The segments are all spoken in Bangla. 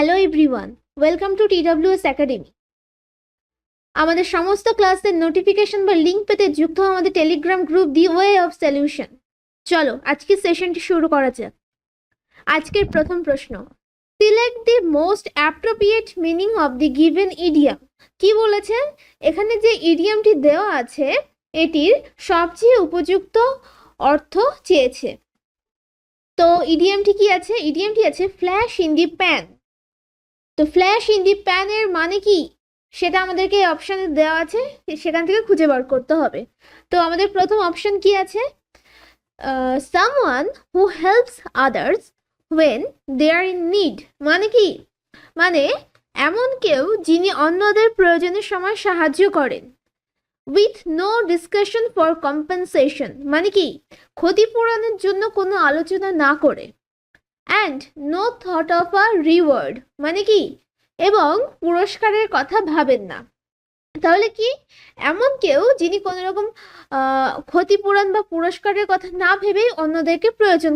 Hello everyone welcome to TWS academy আমাদের সমস্ত ক্লাসের নোটিফিকেশন বা লিঙ্ক পেতে যুক্ত আমাদের Telegram group the way of solution চলো আজকের সেশনটি শুরু করা যাক। আজকের প্রথম প্রশ্ন। Select the most appropriate meaning of the given idiom কি বলেছে? এখানে যে ইডিয়ামটি দেওয়া আছে, এটির সবচেয়ে উপযুক্ত অর্থ চেয়েছে। তো ইডিএমটি কি আছে? ইডিএমটি আছে ফ্ল্যাশ ইন দি প্যান তো ফ্ল্যাশ ইন দি প্যানের মানে কি? সেটা আমাদেরকে অপশানে দেওয়া আছে, সেখান থেকে খুঁজে বার করতে হবে। তো আমাদের প্রথম অপশন কি আছে? Someone who helps others when they are in need মানে কি? মানে এমন কেউ যিনি অন্যদের প্রয়োজনের সময় সাহায্য করেন। With no discussion for compensation মানে কি? ক্ষতিপূরণের জন্য কোনো আলোচনা না করে। And no thought of a reward মানে কি? এবং পুরস্কারের কথা ভাবেন না। তাহলে কি? এমন কেউ যিনি কোনো রকম ক্ষতিপূরণ বা পুরস্কারের কথা না ভেবেই অন্যদেরকে প্রয়োজন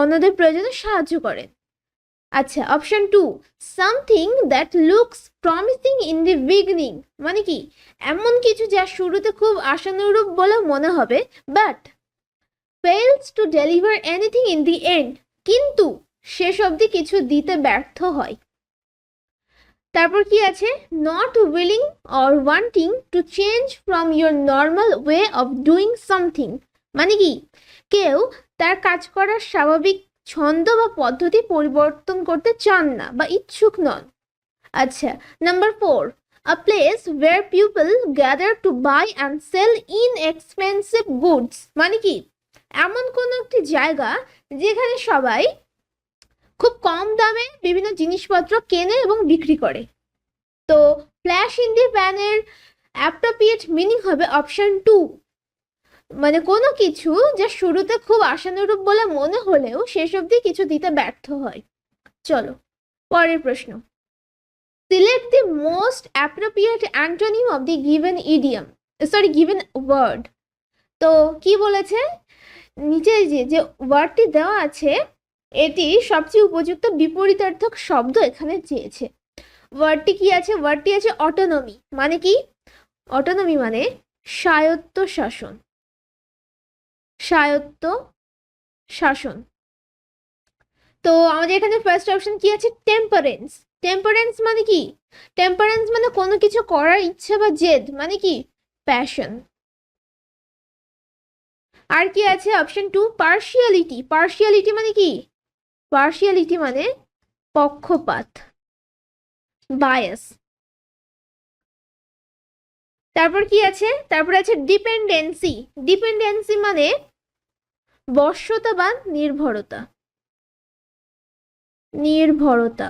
অন্যদের প্রয়োজনে সাহায্য করেন। আচ্ছা option two something that looks promising in the beginning মানে কি? এমন কিছু যা শুরুতে খুব আশানুরূপ বলে মনে হবে but fails to deliver anything in the end কিন্তু শেষ অবধি কিছু দিতে ব্যর্থ হয়। তারপর কি আছে? Not willing or wanting to change from your normal way of doing something মানে কি? কেউ তার কাজ করার স্বাভাবিক ছন্দ বা পদ্ধতি পরিবর্তন করতে চান না বা ইচ্ছুক নন। আচ্ছা number four a place where people gather to buy and sell in expensive goods মানে কি? এমন কোনো একটি জায়গা যেখানে সবাই খুব কম দামে বিভিন্ন জিনিসপত্র কেনে এবং বিক্রি করে। তো ফ্ল্যাশ ইন দি প্যানের অ্যাপ্রোপ্রিয়েট মিনিং হবে অপশন টু মানে কোনো কিছু যা শুরুতে খুব আশানুরূপ বলে মনে হলেও শেষ অবধি কিছু দিতে ব্যর্থ হয়। চলো, পরের প্রশ্ন। Select the most appropriate antonym of the given idiom sorry given word তো কি বলেছে? নিচে যে যে ওয়ার্ডটি দেওয়া আছে এটি সবচেয়ে উপযুক্ত বিপরীতার্থক শব্দ এখানে চেয়েছে। ওয়ার্ডটি কি আছে? ওয়ার্ডটি আছে অটোনমি মানে কি? অটোনমি মানে স্বায়ত্ত শাসন। স্বায়ত্ত শাসন। তো আমাদের এখানে ফার্স্ট অপশন কি আছে? টেম্পারেন্স টেম্পারেন্স মানে কি? টেম্পারেন্স মানে কোনো কিছু করার ইচ্ছা বা জেদ মানে কি? প্যাশন আর কি আছে? অপশন টু পার্শিয়ালিটি পার্শিয়ালিটি মানে কি? পার্শিয়ালিটি মানে পক্ষপাত বায়াস তারপর কি আছে? তারপর আছে ডিপেন্ডেন্সি ডিপেন্ডেন্সি মানে বশ্যতা বা নির্ভরতা। নির্ভরতা।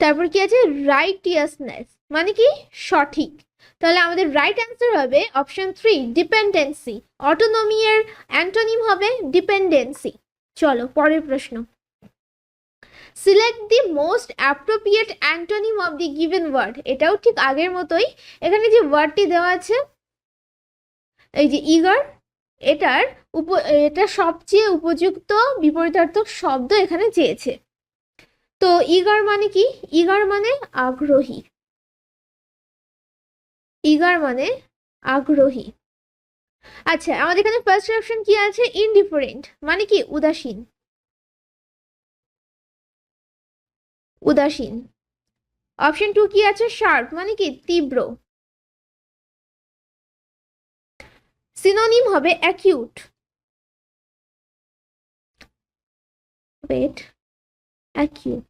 তারপর কি আছে? রাইটিয়াসনেস মানে কি? সঠিক। তাহলে আমাদের রাইট অ্যান্সার হবে অপশন থ্রি ডিপেন্ডেন্সি অটোনমি এর অ্যান্টোনিম হবে ডিপেন্ডেন্সি চলো, পরের প্রশ্ন। Select the most appropriate antonym of the given word এটাও ঠিক আগের মতোই। এখানে যে ওয়ার্ডটি দেওয়া আছে, এই যে ইগার এটার উপ এটা সবচেয়ে উপযুক্ত বিপরীতার্থক শব্দ এখানে চেয়েছে। তো ইগার মানে কি? ইগার মানে আগ্রহী। ইগার মানে আগ্রহী। আচ্ছা আমাদের এখানে ফার্স্ট অপশন কি আছে? ইনডিফারেন্ট মানে কি? উদাসীন। উদাসীন। অপশন টু কি আছে? শার্প মানে কি? তীব্র। সিনোনিম হবে অ্যাকিউট অ্যাকিউট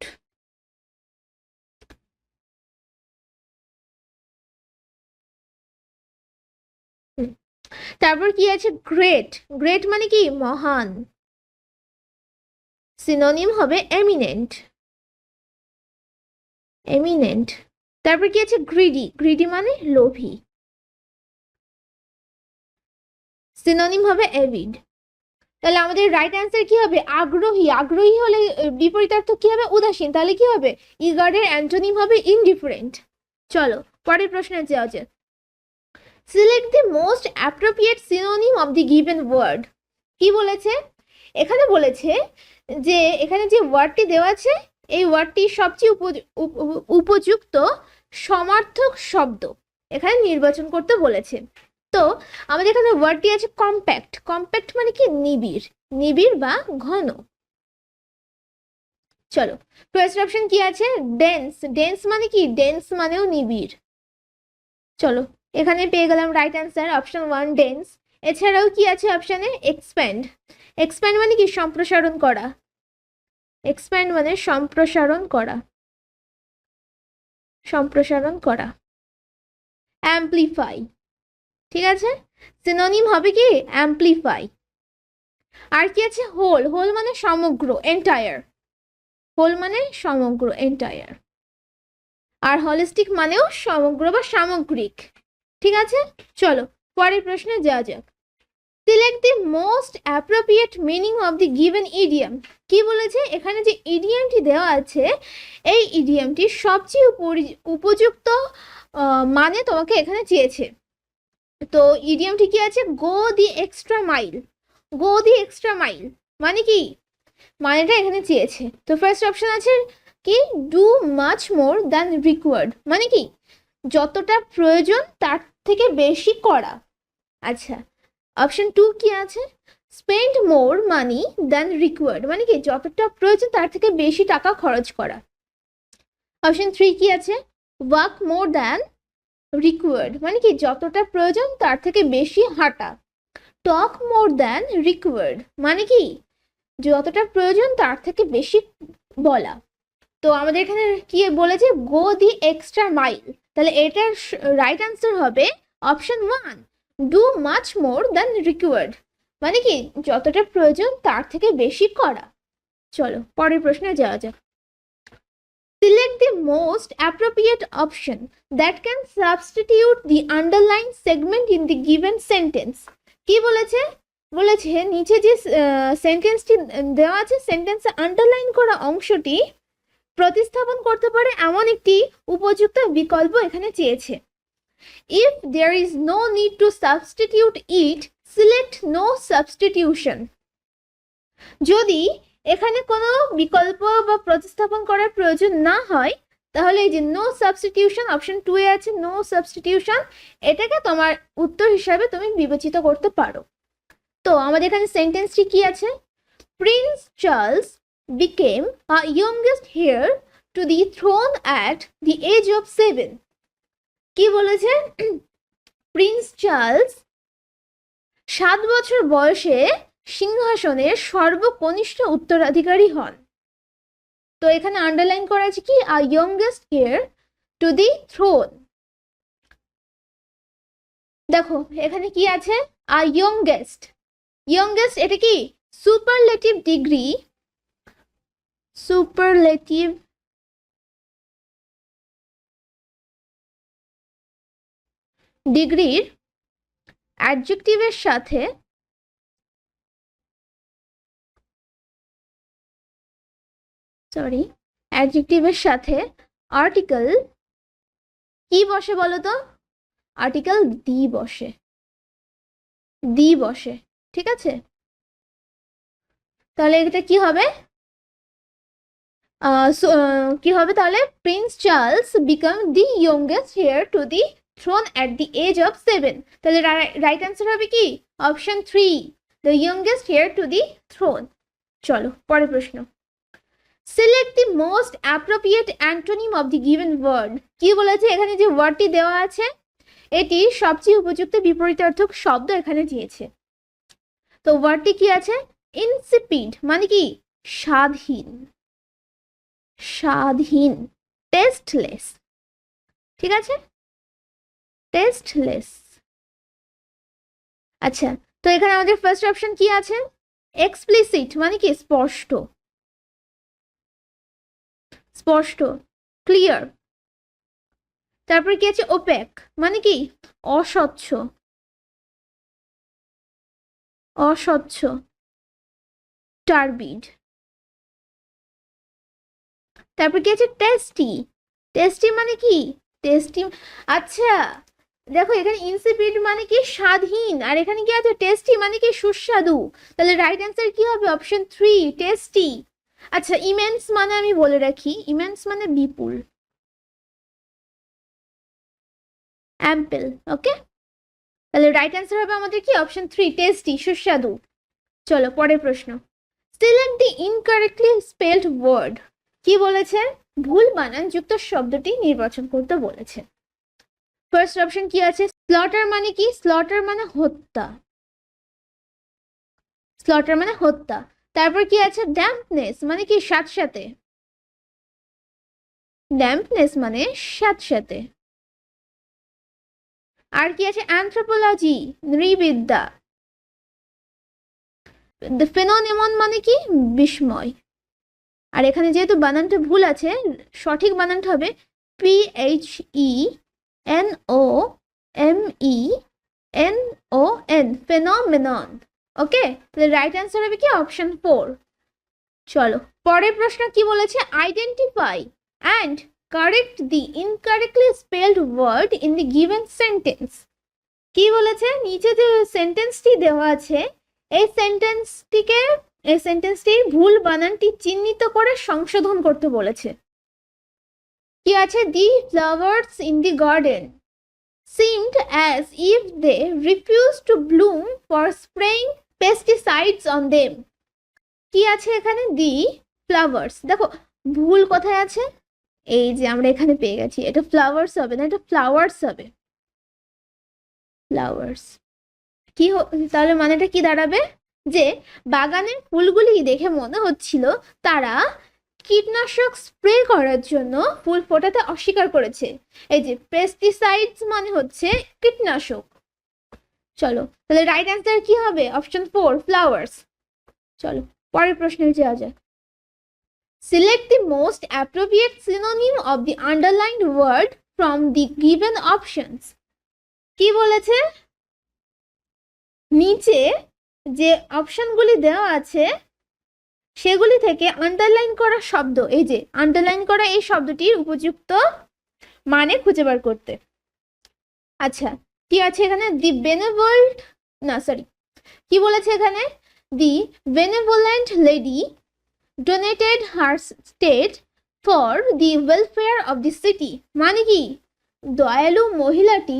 তারপর কি আছে? গ্রেট গ্রেট মানে কি? মহান। সিনোনিম হবে এমিনেন্ট এমিনেন্ট তারপর কি আছে? গ্রিডি গ্রিডি মানে লোভী। সিনোনিম হবে এভিড তাহলে আমাদের রাইট অ্যান্সার কি হবে? আগ্রহী। আগ্রহী হলে বিপরীতার্থ কি হবে? উদাসীন। তাহলে কি হবে? ইগার্ডের অ্যান্টোনিম হবে ইনডিফারেন্ট চলো, পরের প্রশ্নে যাওয়া যাক। Select the most appropriate synonym of the given word কি বলেছে? এখানে বলেছে যে, এখানে যে ওয়ার্ডটি দেওয়া আছে, এই ওয়ার্ডটি সবচেয়ে উপ- উপ- উপযুক্ত সমার্থক শব্দ। এখানে নির্বাচন করতে বলেছে। তো, আমাদের এখানে ওয়ার্ডটি আছে কম্প্যাক্ট কম্প্যাক্ট মানে কি? নিবিড়। নিবিড় বা ঘন। চলো ফার্স্ট অপশন কি আছে? ডেন্স ডেন্স মানে কি? ডেন্স মানেও নিবিড়। চলো এখানে পেয়ে গেলাম right answer option one dense এছাড়াও কি আছে অপশানে এক্সপ্যান্ড এক্সপ্যান্ড মানে কি? সম্প্রসারণ করা। এক্সপ্যান্ড মানে সম্প্রসারণ করা। সম্প্রসারণ করা। অ্যাম্পলিফাই ঠিক আছে? সিনোনিম হবে কি? অ্যাম্পলিফাই আর কি আছে? হোল হোল মানে সমগ্র এন্টায়ার হোল মানে সমগ্র এন্টায়ার আর হলিস্টিক মানেও সমগ্র বা সামগ্রিক। ঠিক আছে? চলো, পরের প্রশ্নে যাওয়া যাক। Select the most appropriate meaning of the given idiom কি বলেছে? এখানে যে ইডিয়ামটি দেওয়া আছে, এই ইডিয়ামটি সবচেয়ে উপযুক্ত মানে তোমাকে এখানে চেয়েছে। তো ইডিয়ামটি কি আছে? Go the extra mile go the extra mile মানে কি? মানেটা এখানে চেয়েছে। তো ফার্স্ট অপশন আছে কি? Do much more than required মানে কি? যতটা প্রয়োজন, তার থেকে বেশি করা? আচ্ছা অপশন টু কি আছে? Spend more money than required মানে কি, যতটা প্রয়োজন তার থেকে বেশি টাকা খরচ করা। অপশন থ্রি কি আছে? ওয়ার্ক মোর দ্যান রিকোয়ার্ড মানে কি, যতটা প্রয়োজন তার থেকে বেশি হাঁটা। টক মোর দ্যান রিকোয়ার্ড মানে কি, যতটা প্রয়োজন তার থেকে বেশি বলা। তো আমাদের এখানে কি বলেছে? গো দি এক্সট্রা মাইল তাহলে এটার রাইট অ্যান্সার হবে option one do much more than required মানে কি, যতটা প্রয়োজন তার থেকে বেশি করা। চলো, পরের প্রশ্নে যাওয়া যাক। Select the most appropriate option that can substitute the underline segment in the given sentence কি বলেছে? বলেছে, নিচে যে সেন্টেন্সটি দেওয়া আছে সেন্টেন্সে আন্ডারলাইন করা অংশটি প্রতিস্থাপন করতে পারে এমন একটি উপযুক্ত বিকল্প এখানে চেয়েছে। If there is no need to substitute it select no substitution যদি এখানে কোনো বিকল্প বা প্রতিস্থাপন করার প্রয়োজন না হয়, তাহলে এই যে নো সাবস্টিটিউশন অপশন টু এ আছে নো সাবস্টিটিউশন এটাকে তোমার উত্তর হিসাবে তুমি বিবেচিত করতে পারো। তো আমাদের এখানে সেন্টেন্সটি কি আছে? Prince Charles became a youngest heir to the throne at the age of seven. কি বলেছে? প্রিন্স চার্লস সাত বছর বয়সে সিংহাসনের সর্বকনিষ্ঠ উত্তরাধিকারী হন। তো এখানে আন্ডারলাইন করা আছে কি? A youngest heir to the throne দেখো, এখানে কি আছে? আ ইয়ংগেস্ট ইয়ংগেস্ট এটা কি? সুপারলেটিভ ডিগ্রি superlative ডিগ্রির অ্যাডজেক্টিভের সাথে সরি অ্যাডজেক্টিভের সাথে আর্টিকেল কি বসে বলো তো আর্টিকেল দি বসে। দি বসে, ঠিক আছে? তাহলে এটা কি হবে? কি হবে তাহলে? Prince Charles become the youngest heir to the throne at the age of seven তাহলে রাইট অ্যান্সার হবে কি? Option three the youngest heir to the throne চলো, পরের প্রশ্ন। Select the most appropriate antonym of the given word কি বলেছে? এখানে যে ওয়ার্ডটি দেওয়া আছে, এটি সবচেয়ে উপযুক্ত বিপরীতার্থক শব্দ এখানে দিয়েছে। তো ওয়ার্ডটি কি আছে? ইনসিপিড মানে কি? স্বাদহীন স্বাদহীন টেস্টলেস ঠিক আছে? টেস্টলেস আচ্ছা তো এখানে আমাদের ফার্স্ট অপশন কি আছে? এক্সপ্লিসিট মানে কি? স্পষ্ট। স্পষ্ট ক্লিয়ার তারপর কি আছে? ওপেক মানে কি? অস্বচ্ছ। অস্বচ্ছ। টার্বিড তারপর কি আছে টেস্টি টেস্টি মানে কি? টেস্টি আচ্ছা দেখো এখানে ইনসিপিড মানে কি স্বাদহীন আর এখানে কি আছে টেস্টি মানে কি সুস্বাদু। তাহলে রাইট অ্যান্সার কি হবে? অপশন থ্রি টেস্টি আচ্ছা ইমেন্স মানে আমি বলে রাখি ইমেন্স মানে বিপুল। অ্যাম্পেল ওকে তাহলে রাইট অ্যান্সার হবে আমাদের কি? অপশন থ্রি টেস্টি সুস্বাদু। চলো, পরের প্রশ্ন। Select the incorrectly spelled word কি বলেছে? ভুল বানান যুক্ত শব্দটি নির্বাচন করতে বলেছে। ফার্স্ট অপশন কি আছে? স্লটার মানে কি? স্লটার মানে হত্যা। স্লটার মানে হত্যা। তারপর কি আছে? ড্যাম্পনেস মানে কি? সাথে ড্যাম্পনেস মানে সাথে আর কি আছে? অ্যান্থ্রোপোলজি নৃবিদ্যা। ফেনোনেমন মানে কি? বিস্ময়। আর এখানে যেহেতু বানানটা ভুল আছে, সঠিক বানানটা হবে P H E N O M E N O N phenomenon okay তাহলে রাইট অ্যান্সার হবে কি? অপশন ফোর চলো, পরের প্রশ্ন কি বলেছে? Identify and correct the incorrectly spelled word in the given sentence কি বলেছে? নিচে যে সেন্টেন্সটি দেওয়া আছে, এই সেন্টেন্সটিকে এই সেন্টেন্সটির ভুল বানানটি চিহ্নিত করে সংশোধন করতে বলেছে। কি আছে? The flowers in the garden seemed as if they refused to bloom for spraying pesticides on them কি আছে এখানে? দি ফ্লাওয়ার্স দেখো, ভুল কোথায় আছে? এই যে আমরা এখানে পেয়ে গেছি। এটা ফ্লাওয়ার্স হবে না, এটা ফ্লাওয়ার্স হবে। ফ্লাওয়ার্স কি তাহলে মানেটা কি দাঁড়াবে? যে বাগানের ফুলগুলি দেখে মনে হচ্ছিল তারা কীটনাশক স্প্রে করার জন্য ফুল ফোটাতে অস্বীকার করেছে। এই যে পেস্টিসাইডস মানে হচ্ছে কীটনাশক। চলো, তাহলে রাইট অ্যান্সার কি হবে? অপশন ফোর ফ্লাওয়ার্স চলো, পরের প্রশ্নে যাওয়া যাক। Select the most appropriate synonym of the underline word from the given options কি বলেছে? নিচে যে অপশানগুলি দেওয়া আছে, সেগুলি থেকে আন্ডারলাইন করা শব্দ, এই যে আন্ডারলাইন করা এই শব্দটির উপযুক্ত মানে খুঁজে বার করতে। আচ্ছা কি আছে এখানে? দি বেনেভোল্ট না সরি কি বলেছে এখানে? The benevolent lady donated her estate for the welfare of the city মানে কি? দয়ালু মহিলাটি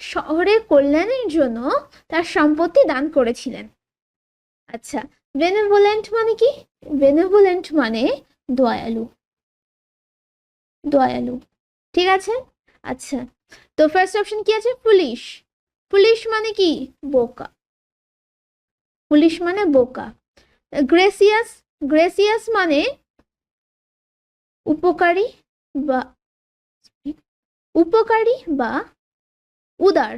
শহরের কল্যাণের জন্য তার সম্পত্তি দান করেছিলেন। আচ্ছা বেনেভোলেন্ট মানে কি? বেনেভোলেন্ট মানে দয়ালু। দয়ালু। ঠিক আছে? আচ্ছা তো ফার্স্ট অপশন কি আছে? পুলিশ। পুলিশ মানে কি? বোকা। পুলিশ মানে বোকা। গ্রেসিয়াস গ্রেসিয়াস মানে উপকারী বা উপকারী বা উদার।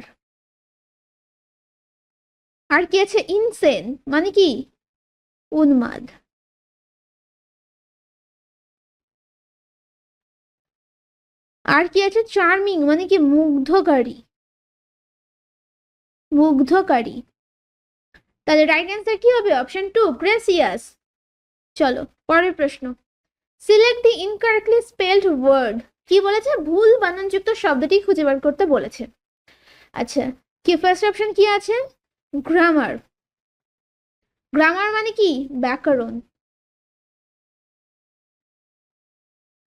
আর কি আছে? ইনসেন মানে কি? উন্মাদ। আর কি আছে? চার্মিং মানে কি? মুগ্ধকারী। মুগ্ধকারী। তাহলে রাইট অ্যান্সার কি হবে? অপশন টু গ্রেসিয়াস চলো, পরের প্রশ্ন। Select the incorrectly spelled word কি বলেছে? ভুল বানানযুক্ত শব্দটি খুঁজে বার করতে বলেছে। আচ্ছা কি ফার্স্ট অপশন কি আছে? গ্রামার গ্রামার মানে কি? ব্যাকরণ।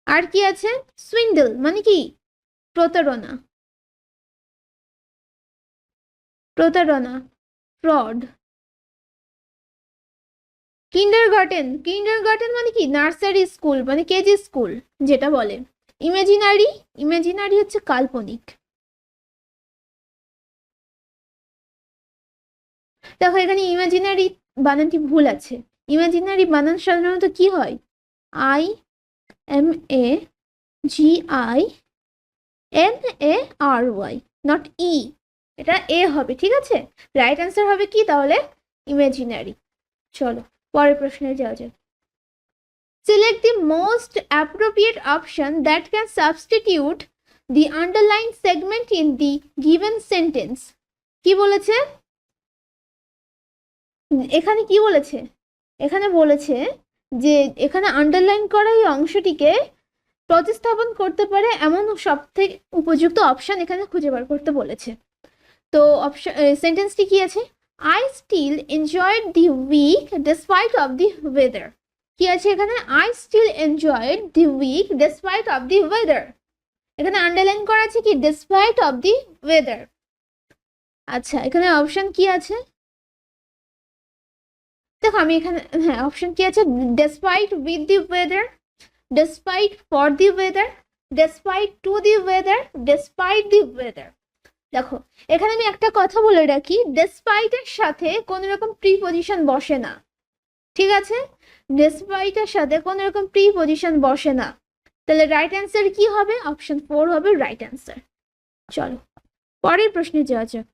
আর কি আছে? সুইন্ডল মানে কি? প্রতারণা। প্রতারণা ফ্রড কিন্ডার গার্টেন কিন্ডার গার্টেন মানে কি? নার্সারি স্কুল মানে কেজি স্কুল যেটা বলে। ইমাজিনারি ইমাজিনারি হচ্ছে কাল্পনিক। দেখো, এখানে ইমাজিনারি বানানটি ভুল আছে। ইমাজিনারি বানান সাধারণত কি হয়? I M A G I N A R Y not E এটা এ হবে, ঠিক আছে? রাইট অ্যান্সার হবে কি তাহলে? ইমাজিনারি চলো, পরের প্রশ্নে যাওয়া যাক। Select the most appropriate option that can substitute the underline segment in the given sentence কি বলেছে? এখানে কি বলেছে? এখানে বলেছে যে এখানে আন্ডারলাইন করা এই অংশটিকে প্রতিস্থাপন করতে পারে এমন সব থেকে উপযুক্ত অপশান এখানে খুঁজে বার করতে বলেছে। তো অপশন সেন্টেন্সটি কি আছে? I still enjoyed the week despite of the weather কি আছে এখানে? I still enjoyed the week despite of the weather এখানে আন্ডারলাইন করা আছে কি? ডেসপাইট অফ দি ওয়েদার আচ্ছা এখানে অপশান কি আছে? দেখো, আমি এখানে হ্যাঁ অপশন কি আছে? Despite with the weather despite for the weather despite to the weather despite the weather দেখো, এখানে আমি একটা কথা বলে রাখি ডেসপাইটের সাথে কোনো রকম প্রিপোজিশন বসে না। ঠিক আছে? ডেসপাইটের সাথে কোনো রকম প্রিপোজিশন বসে না। তাহলে রাইট অ্যান্সার কি হবে? অপশন ফোর হবে রাইট অ্যান্সার চলো, পরের প্রশ্নে যাওয়া যাক।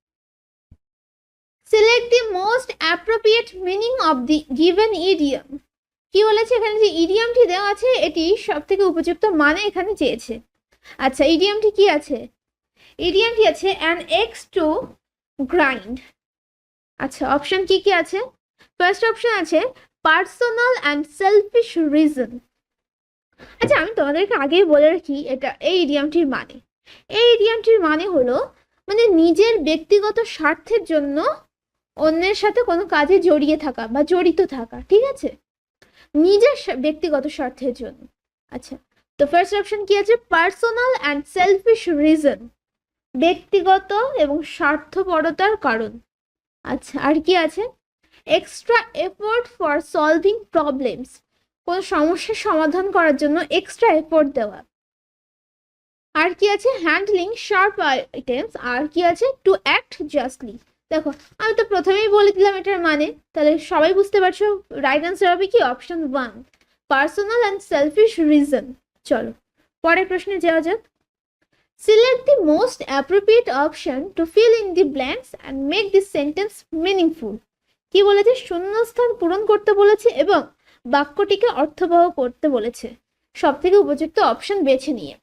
Select the most appropriate meaning of the given idiom কি বলেছে? এখানে যে ইডিয়ামটি দেওয়া আছে, এটি সব থেকে উপযুক্ত মানে এখানে চেয়েছে। আচ্ছা ইডিয়ামটি কি আছে? ইডিয়ামটি আছে অ্যান এক্স টু গ্রাইন্ড আচ্ছা অপশন কি কি আছে? ফার্স্ট অপশন আছে পার্সোনাল অ্যান্ড সেলফিশ রিজন আচ্ছা আমি তোমাদেরকে আগেই বলে রাখি, এটা এই ইডিয়ামটির মানে। এই ইডিয়ামটির মানে হলো মানে নিজের ব্যক্তিগত স্বার্থের জন্য অন্যের সাথে কোনো কাজে জড়িয়ে থাকা বা জড়িত থাকা, ঠিক আছে? নিজের ব্যক্তিগত স্বার্থের জন্য। আচ্ছা তো ফার্স্ট অপশন কি আছে? পার্সোনাল অ্যান্ড সেলফিশ রিজন ব্যক্তিগত এবং স্বার্থপরতার কারণ। আচ্ছা আর কি আছে? Extra effort for solving problems কোনো সমস্যার সমাধান করার জন্য এক্সট্রা এফোর্ট দেওয়া। আর কি আছে? হ্যান্ডলিং শার্প আইটেমস আর কি আছে? টু অ্যাক্ট জাস্টলি দেখো, আমি তো প্রথমেই বলে দিলাম এটার মানে। তাহলে সবাই বুঝতে পারছ রাইট অ্যান্সার হবে কি? Option one personal and selfish reason চলো, পরের প্রশ্নে যাওয়া যাক। Select the most appropriate option to fill in the blanks and make this sentence meaningful কি বলেছে? শূন্যস্থান পূরণ করতে বলেছে এবং বাক্যটিকে অর্থবহ করতে বলেছে। সব থেকে উপযুক্ত অপশন বেছে নিয়ে।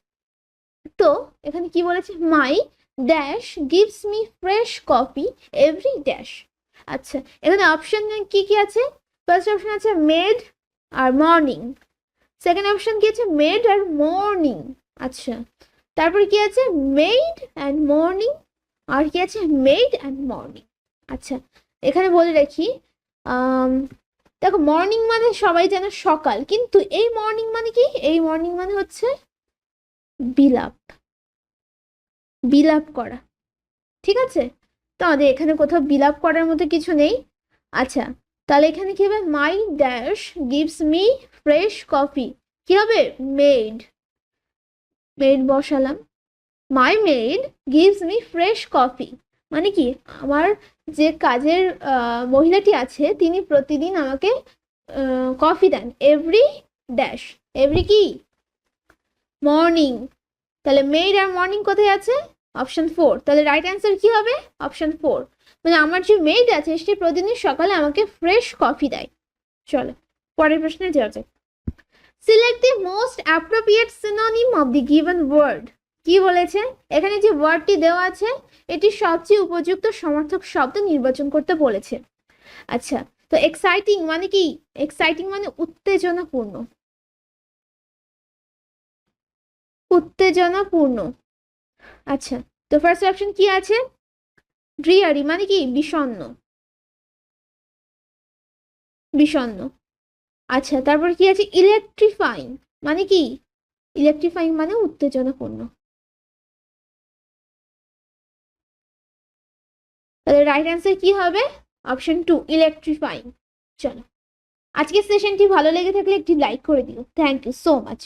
তো, এখানে কি বলেছে? My dash gives me fresh coffee every dash আচ্ছা এখানে অপশন কি কি আছে? ফার্স্ট অপশন আছে মেড আর মর্নিং সেকেন্ড অপশন কি আছে? মেড আর মর্নিং আচ্ছা তারপরে কি আছে? মেড অ্যান্ড মর্নিং আর কি আছে? মেড অ্যান্ড মর্নিং আচ্ছা এখানে বলে রাখি দেখো মর্নিং মানে সবাই যেন সকাল, কিন্তু এই মর্নিং মানে কি? এই মর্নিং মানে হচ্ছে বিলাপ। বিলাপ করা। ঠিক আছে? তো আমাদের এখানে কোথাও বিলাপ করার মতো কিছু নেই। আচ্ছা তাহলে এখানে কি হবে? My dash gives me fresh coffee কি হবে? মেড মেড বসালাম। My maid gives me fresh coffee মানে কি? আমার যে কাজের মহিলাটি আছে, তিনি প্রতিদিন আমাকে কফি দেন। এভরি ড্যাশ এভরি কি? মর্নিং তাহলে মেড আর মর্নিং কোথায় আছে? অপশন ফোর তাহলে রাইট অ্যান্সার কি হবে? অপশন ফোর মানে আমার যে মেড আছে, সে প্রতিদিন সকালে আমাকে ফ্রেশ কফি দেয়। চলো, পরের প্রশ্নে যাওয়া যাক। Select the most appropriate synonym of the given word কি বলেছে? এখানে যে ওয়ার্ডটি দেওয়া আছে, এটি সবচেয়ে উপযুক্ত সমর্থক শব্দ নির্বাচন করতে বলেছে। আচ্ছা তো এক্সাইটিং মানে কি? এক্সাইটিং মানে উত্তেজনাপূর্ণ। উত্তেজনাপূর্ণ। আচ্ছা তো ফার্স্ট অপশন কি আছে? ড্রিয়ারি মানে কি? বিষণ্ণ। বিষণ্ণ। আচ্ছা তারপর কি আছে? ইলেকট্রিফাইং মানে কি? ইলেকট্রিফাইং মানে উত্তেজনাপূর্ণ। তাহলে রাইট অ্যান্সার কি হবে? অপশন টু ইলেকট্রিফাইং চলো। আজকের সেশনটি ভালো লেগে থাকলে একটি লাইক করে দিও। Thank you so much